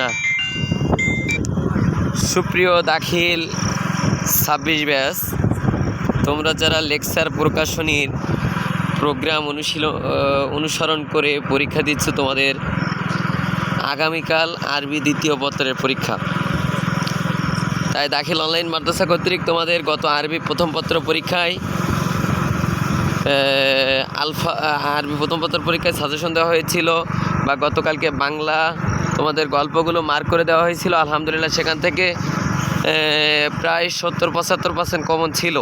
না। সুপ্রিয় দাখিল ছাব্বিশ ব্যাস তোমরা যারা লেকচার প্রকাশনীর প্রোগ্রাম অনুশীল অনুসরণ করে পরীক্ষা দিচ্ছ, তোমাদের আগামীকাল আরবি দ্বিতীয় পত্রের পরীক্ষা। তাই দাখিল অনলাইন মাদ্রাসা কর্তৃক তোমাদের গত আরবি প্রথম পত্র পরীক্ষায় আলফা আরবি প্রথম পত্র পরীক্ষায় সাজেশন দেওয়া হয়েছিল বা গতকালকে বাংলা তোমাদের গল্পগুলো মার্ক করে দেওয়া হয়েছিল। আলহামদুলিল্লাহ সেখান থেকে প্রায় সত্তর, পঁচাত্তর পার্সেন্ট কমন ছিল।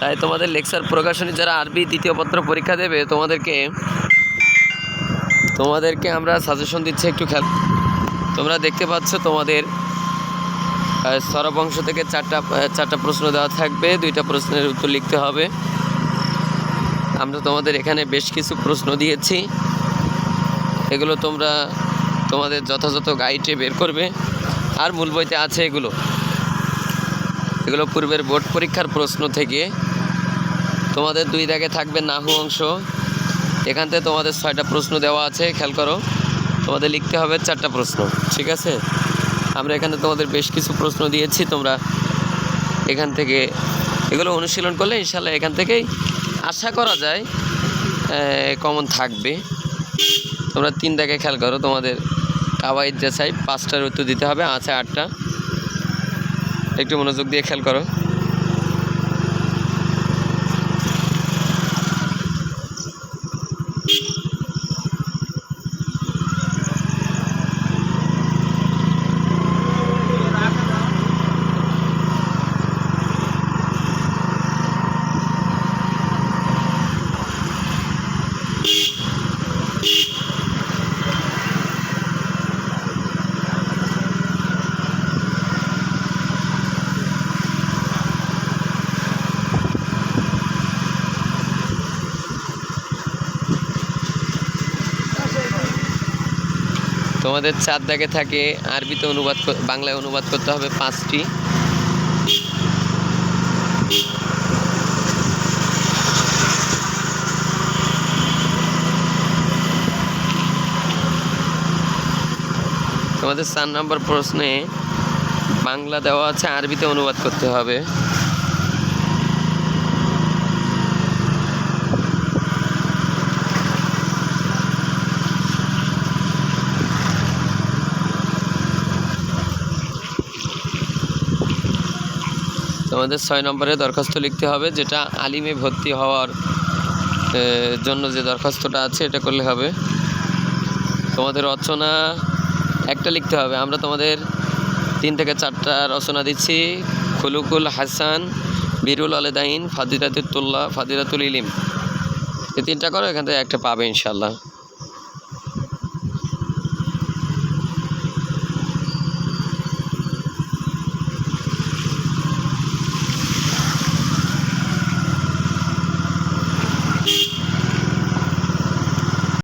তাই তোমাদের লেকচার প্রকাশনী যারা আরবি দ্বিতীয় পত্র পরীক্ষা দেবে, তোমাদেরকে তোমাদেরকে আমরা সাজেশন দিচ্ছি একটু খেয়াল তোমরা দেখতে পাচ্ছ তোমাদের সরব অংশ থেকে চারটা চারটা প্রশ্ন দেওয়া থাকবে, দুইটা প্রশ্নের উত্তর লিখতে হবে। আমরা তোমাদের এখানে বেশ কিছু প্রশ্ন দিয়েছি। এগুলো তোমরা তোমাদের যথাযথ গাইডে বের করবে। আর মূল বইতে আছে এগুলো। এগুলো পূর্বের বোর্ড পরীক্ষার প্রশ্ন থেকে। তোমাদের দুই দাগে থাকবে নাহু অংশ। এখান থেকে তোমাদের ছয়টা প্রশ্ন দেওয়া আছে, খেয়াল করো। তোমাদের লিখতে হবে চারটা প্রশ্ন, ঠিক আছে? আমরা এখানে তোমাদের বেশ কিছু প্রশ্ন দিয়েছি, তোমরা এখান থেকে এগুলো অনুশীলন করলে ইনশাল্লাহ এখান থেকেই আশা করা যায় কমন থাকবে। তোমরা তিনটাকে খেয়াল করো, তোমাদের কাবাইদ চাই পাঁচটার উত্তর দিতে হবে আছে আটটা। একটু মনোযোগ দিয়ে খেয়াল করো। তোমাদের চার দাগে থাকে, আরবিতে অনুবাদ বাংলায় অনুবাদ করতে হবে পাঁচটি। তোমাদের চার নম্বর প্রশ্নে বাংলা দেওয়া আছে, আরবিতে অনুবাদ করতে হবে। তোমাদের ছয় নম্বরে দরখাস্ত লিখতে হবে, যেটা আলিমে ভর্তি হওয়ার জন্য যে দরখাস্তটা আছে, এটা করলে হবে। তোমাদের রচনা একটা লিখতে হবে। আমরা তোমাদের তিন থেকে চারটা রচনা দিচ্ছি। খুলুকুল হাসান, বিরুল আলেদাইন ফাদিরাতুল্লাহ ফাদিরাতুল ইলিম। এই তিনটা করো, এখান থেকে একটা পাবে ইনশাল্লাহ